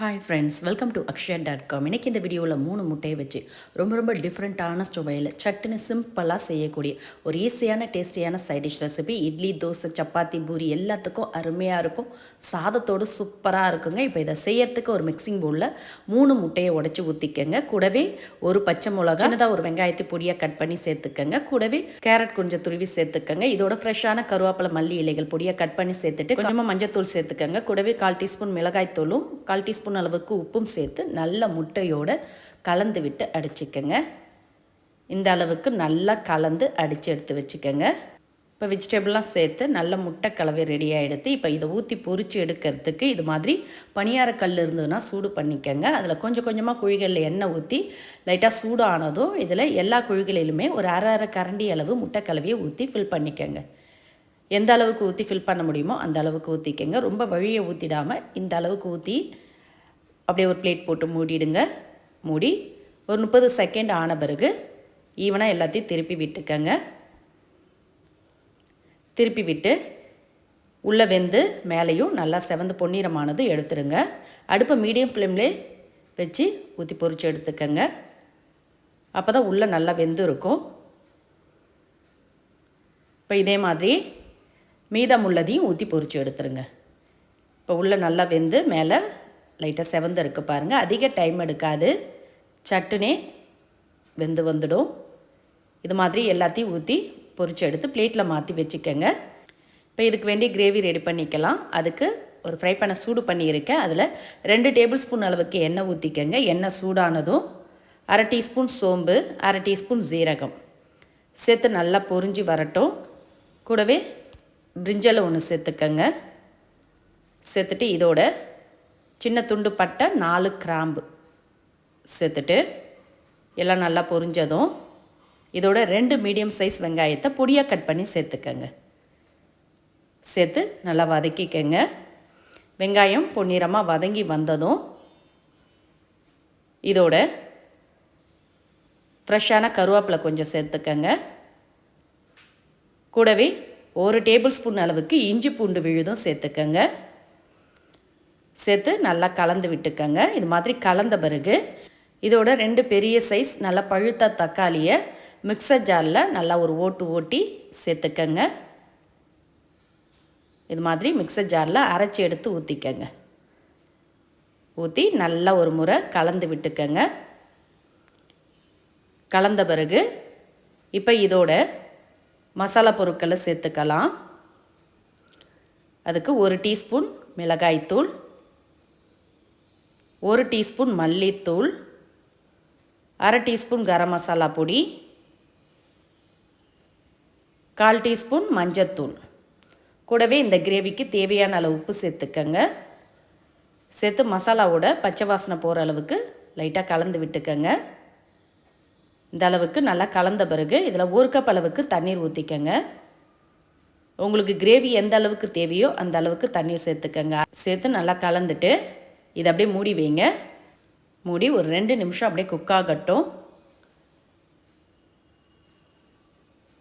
Hi friends welcome to Akshaya dot com இன்றைக்கி இந்த வீடியோவில் மூணு முட்டையை வச்சு ரொம்ப ரொம்ப டிஃப்ரெண்ட்டான சுவையில் சட்டுன்னு சிம்பிளாக செய்யக்கூடிய ஒரு ஈஸியான டேஸ்டியான side dish recipe idli dosa chapati puri எல்லாத்துக்கும் அருமையாக இருக்கும். சாதத்தோடு சூப்பராக இருக்குங்க. இப்போ இதை செய்யறதுக்கு ஒரு மிக்சிங் பவுலில் மூணு முட்டையை உடச்சி ஊற்றிக்கங்க கூடவே ஒரு பச்சை மிளகா சின்னதாக ஒரு வெங்காயத்தை பொடியாக கட் பண்ணி சேர்த்துக்கங்க. கூடவே கேரட் கொஞ்சம் துருவி சேர்த்துக்கங்க. இதோட ஃப்ரெஷ்ஷான கருவேப்பிலை மல்லி இலைகள் பொடியாக கட் பண்ணி சேர்த்துட்டு கொஞ்சமாக மஞ்சத்தூள் சேர்த்துக்கங்க. கூடவே கால் டீஸ்பூன் மிளகாய் தூளும் கால் டீஸ்பூன் அளவுக்கு உப்பும் சேர்த்து நல்ல முட்டையோடு கலந்து விட்டு அடிச்சுக்கோங்க. இந்த அளவுக்கு நல்லா கலந்து அடித்து எடுத்து வச்சுக்கோங்க. இப்போ வெஜிடபிள்லாம் சேர்த்து நல்ல முட்டை கலவை ரெடியாக எடுத்து இப்போ இதை ஊற்றி பொறிச்சு எடுக்கிறதுக்கு இது மாதிரி பனியார கல் இருந்ததுன்னா சூடு பண்ணிக்கோங்க. அதில் கொஞ்சம் கொஞ்சமாக குழிகளில் எண்ணெய் ஊற்றி லைட்டாக சூடு ஆனதும் இதில் எல்லா குழிகளிலுமே ஒரு அரை அரை கரண்டி அளவு முட்டை கலவையை ஊற்றி ஃபில் பண்ணிக்கோங்க. எந்த அளவுக்கு ஊற்றி ஃபில் பண்ண முடியுமோ அந்த அளவுக்கு ஊற்றிக்கங்க ரொம்ப வழியை ஊற்றிடாமல் இந்த அளவுக்கு ஊற்றி அப்படியே ஒரு பிளேட் போட்டு மூடிடுங்க. மூடி ஒரு முப்பது செகண்ட் ஆன பிறகு ஈவனாக எல்லாத்தையும் திருப்பி விட்டுக்கங்க. திருப்பி விட்டு உள்ளே வெந்து மேலேயும் நல்லா செவந்து பொன்னிறமானது எடுத்துடுங்க. அடுப்பை மீடியம் ஃப்ளேம்லே வச்சு ஊற்றி பொறிச்சு எடுத்துக்கங்க. அப்போ தான் உள்ளே நல்லா வெந்து இருக்கும். இப்போ இதே மாதிரி மீதம் உள்ளதையும் ஊற்றி பொறிச்சு எடுத்துருங்க இப்போ உள்ளே நல்லா வெந்து மேலே லைட்டாக செவந்து இருக்குது பாருங்கள் அதிக டைம் எடுக்காது. சட்டுனே வெந்து வந்துடும். இது மாதிரி எல்லாத்தையும் ஊற்றி பொறிச்சு எடுத்து பிளேட்டில் மாற்றி வச்சுக்கோங்க. இப்போ இதுக்கு வேண்டிய கிரேவி ரெடி பண்ணிக்கலாம். அதுக்கு ஒரு ஃப்ரை பண்ண சூடு பண்ணியிருக்கேன். அதில் ரெண்டு டேபிள் ஸ்பூன் அளவுக்கு எண்ணெய் ஊற்றிக்கங்க எண்ணெய் சூடானதும் அரை டீஸ்பூன் சோம்பு அரை டீஸ்பூன் ஜீரகம் சேர்த்து நல்லா பொறிஞ்சி வரட்டும். கூடவே பிரிஞ்சலை ஒன்று சேர்த்துக்கங்க. சேர்த்துட்டு இதோட சின்ன துண்டு பட்டை நாலு கிராம்பு சேர்த்துட்டு எல்லாம் நல்லா பொரிஞ்சதும் இதோட ரெண்டு மீடியம் சைஸ் வெங்காயத்தை பொடியாக கட் பண்ணி சேர்த்துக்கங்க. சேர்த்து நல்லா வதக்கிக்கங்க. வெங்காயம் பொன்னிறமாக வதங்கி வந்ததும் இதோட ஃப்ரெஷ்ஷான கருவேப்பிலை கொஞ்சம் சேர்த்துக்கங்க. கூடவே ஒரு டேபிள் ஸ்பூன் அளவுக்கு இஞ்சி பூண்டு விழுதும் சேர்த்துக்கங்க. சேர்த்து நல்லா கலந்து விட்டுக்கங்க. இது மாதிரி கலந்த பிறகு இதோட ரெண்டு பெரிய சைஸ் நல்லா பழுத்த தக்காளியை மிக்சர் ஜாரில் நல்லா ஒரு ஓட்டு ஓட்டி சேர்த்துக்கங்க. இது மாதிரி மிக்சர் ஜாரில் அரைச்சி எடுத்து ஊற்றிக்கங்க ஊற்றி நல்லா ஒரு முறை கலந்து விட்டுக்கங்க. கலந்த பிறகு இப்போ இதோட மசாலா பொருட்களை சேர்த்துக்கலாம். அதுக்கு ஒரு டீஸ்பூன் மிளகாய்த்தூள் ஒரு டீஸ்பூன் மல்லித்தூள் அரை டீஸ்பூன் கரம் மசாலா பொடி கால் டீஸ்பூன் மஞ்சத்தூள். கூடவே இந்த கிரேவிக்கு தேவையான அளவு உப்பு சேர்த்துக்கங்க. சேர்த்து மசாலாவோட பச்சை வாசனை போகிற அளவுக்கு லைட்டாக கலந்து விட்டுக்கங்க. இந்த அளவுக்கு நல்லா கலந்த பிறகு இதில் ஒரு கப் அளவுக்கு தண்ணீர் ஊற்றிக்கங்க உங்களுக்கு கிரேவி எந்த அளவுக்கு தேவையோ அந்த அளவுக்கு தண்ணீர் சேர்த்துக்கங்க. சேர்த்து நல்லா கலந்துட்டு இதை அப்படியே மூடி வைங்க. மூடி ஒரு ரெண்டு நிமிஷம் அப்படியே குக் ஆகட்டும்.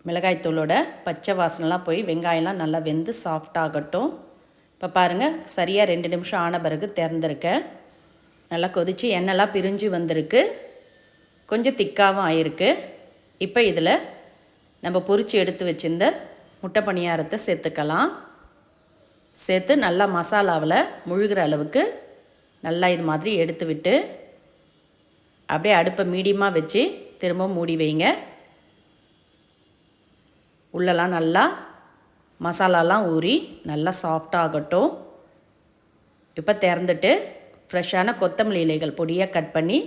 மிளகாய்த்தூளோட பச்சை வாசனைலாம் போய் வெங்காயம்லாம் நல்லா வெந்து சாஃப்டாகட்டும் இப்போ பாருங்கள் சரியாக ரெண்டு நிமிஷம் ஆன பிறகு திறந்துருக்கேன். நல்லா கொதித்து எண்ணெய்லாம் பிரிஞ்சு வந்திருக்கு. கொஞ்சம் திக்காகவும் ஆயிருக்கு. இப்போ இதில் நம்ம பொறிச்சு எடுத்து வச்சிருந்த முட்டை பணியாரத்தை சேர்த்துக்கலாம். சேர்த்து நல்லா மசாலாவில் முழுகிற அளவுக்கு நல்லா இது மாதிரி எடுத்து விட்டு அப்படியே அடுப்பை மீடியமாக வச்சு திரும்ப மூடி வைங்க. உள்ளெல்லாம் நல்லா மசாலாலாம் ஊறி நல்லா சாஃப்டாகட்டும் இப்போ திறந்துட்டு ஃப்ரெஷ்ஷான கொத்தமல்லி இலைகள் பொடியாக கட் பண்ணி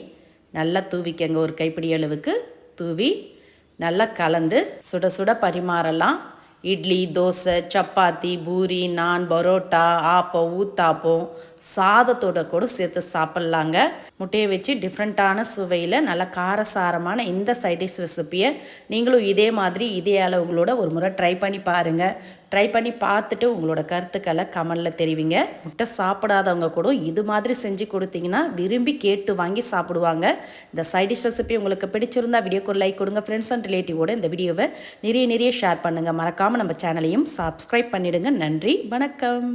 நல்லா தூவிக்கங்க. ஒரு கைப்பிடி அளவுக்கு தூவி நல்லா கலந்து சுட சுட பரிமாறலாம். இட்லி தோசை சப்பாத்தி பூரி நான் பரோட்டா ஆப்பம் ஊத்தாப்பம் சாதத்தோட கூட சேர்த்து சாப்பிட்லாங்க. முட்டையை வச்சு டிஃப்ரெண்ட்டான சுவையில் நல்ல காரசாரமான இந்த சைடிஷ் ரெசிப்பியை நீங்களும் இதே மாதிரி இதே அளவுகளோட ஒரு முறை ட்ரை பண்ணி பாருங்கள் ட்ரை பண்ணி பார்த்துட்டு உங்களோட கருத்துக்களை கமலில் தெரிவிங்க. முட்டை சாப்பிடாதவங்க கூட இது மாதிரி செஞ்சு கொடுத்தீங்கன்னா விரும்பி கேட்டு வாங்கி சாப்பிடுவாங்க. இந்த சைடிஷ் ரெசிபி உங்களுக்கு பிடிச்சிருந்தா வீடியோக்கு ஒரு லைக் கொடுங்க. ஃப்ரெண்ட்ஸ் அண்ட் ரிலேட்டிவோட இந்த வீடியோவை நிறைய நிறைய ஷேர் பண்ணுங்கள் மறக்காமல் நம்ம சேனலையும் சப்ஸ்கிரைப் பண்ணிவிடுங்க நன்றி. வணக்கம்.